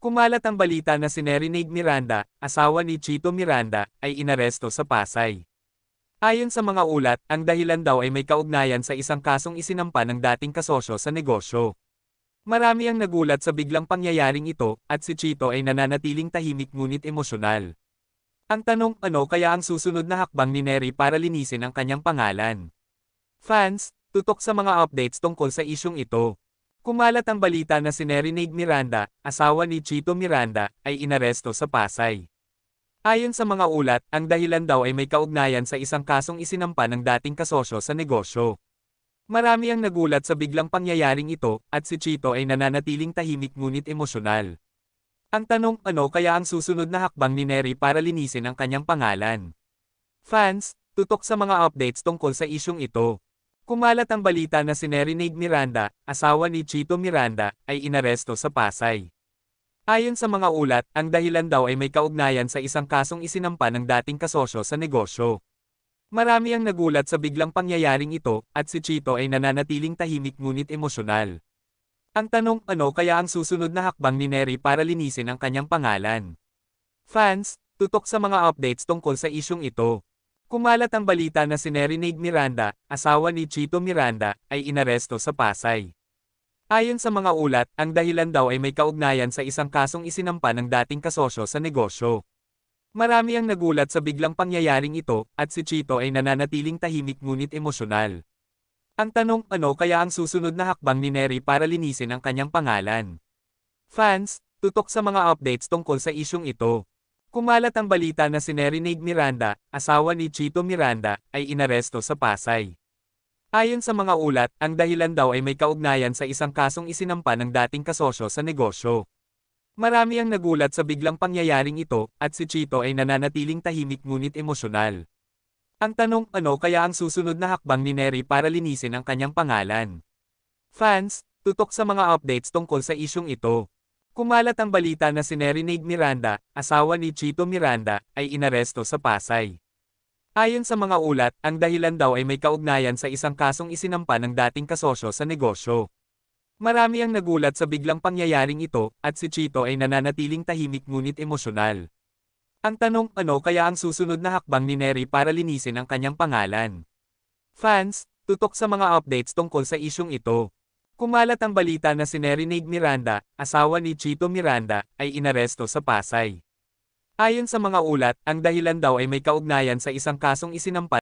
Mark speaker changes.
Speaker 1: Kumalat ang balita na si Nerinade Miranda, asawa ni Chito Miranda, ay inaresto sa Pasay. Ayon sa mga ulat, ang dahilan daw ay may kaugnayan sa isang kasong isinampa ng dating kasosyo sa negosyo. Marami ang nagulat sa biglang pangyayaring ito, at si Chito ay nananatiling tahimik ngunit emosyonal. Ang tanong, ano kaya ang susunod na hakbang ni Neri para linisin ang kanyang pangalan? Fans, tutok sa mga updates tungkol sa isyong ito. Kumalat ang balita na si Nerinade Miranda, asawa ni Chito Miranda, ay inaresto sa Pasay. Ayon sa mga ulat, ang dahilan daw ay may kaugnayan sa isang kasong isinampa ng dating kasosyo sa negosyo. Marami ang nagulat sa biglang pangyayaring ito, at si Chito ay nananatiling tahimik ngunit emosyonal. Ang tanong, ano kaya ang susunod na hakbang ni Neri para linisin ang kanyang pangalan? Fans, tutok sa mga updates tungkol sa isyong ito. Kumalat ang balita na si Nerinade Miranda, asawa ni Chito Miranda, ay inaresto sa Pasay. Ayon sa mga ulat, ang dahilan daw ay may kaugnayan sa isang kasong isinampa ng dating kasosyo sa negosyo. Marami ang nagulat sa biglang pangyayaring ito, at si Chito ay nananatiling tahimik ngunit emosyonal. Ang tanong, ano kaya ang susunod na hakbang ni Neri para linisin ang kanyang pangalan? Fans, tutok sa mga updates tungkol sa isyong ito. Kumalat ang balita na si Nerinade Miranda, asawa ni Chito Miranda, ay inaresto sa Pasay. Ayon sa mga ulat, ang dahilan daw ay may kaugnayan sa isang kasong isinampa ng dating kasosyo sa negosyo. Marami ang nagulat sa biglang pangyayaring ito, at si Chito ay nananatiling tahimik ngunit emosyonal. Ang tanong, ano kaya ang susunod na hakbang ni Neri para linisin ang kanyang pangalan? Fans, tutok sa mga updates tungkol sa isyong ito. Kumalat ang balita na si Nerinade Miranda, asawa ni Chito Miranda, ay inaresto sa Pasay. Ayon sa mga ulat, ang dahilan daw ay may kaugnayan sa isang kasong isinampa ng dating kasosyo sa negosyo. Marami ang nagulat sa biglang pangyayaring ito, at si Chito ay nananatiling tahimik ngunit emosyonal. Ang tanong, ano kaya ang susunod na hakbang ni Neri para linisin ang kanyang pangalan? Fans, tutok sa mga updates tungkol sa isyong ito. Kumalat ang balita na si Nerinade Miranda, asawa ni Chito Miranda, ay inaresto sa Pasay. Ayon sa mga ulat, ang dahilan daw ay may kaugnayan sa isang kasong isinampa ng dating kasosyo sa negosyo. Marami ang nagulat sa biglang pangyayaring ito, at si Chito ay nananatiling tahimik ngunit emosyonal. Ang tanong, ano kaya ang susunod na hakbang ni Neri para linisin ang kanyang pangalan? Fans, tutok sa mga updates tungkol sa isyong ito. Kumalat ang balita na si Nerinade Miranda, asawa ni Chito Miranda, ay inaresto sa Pasay. Ayon sa mga ulat, ang dahilan daw ay may kaugnayan sa isang kasong isinampa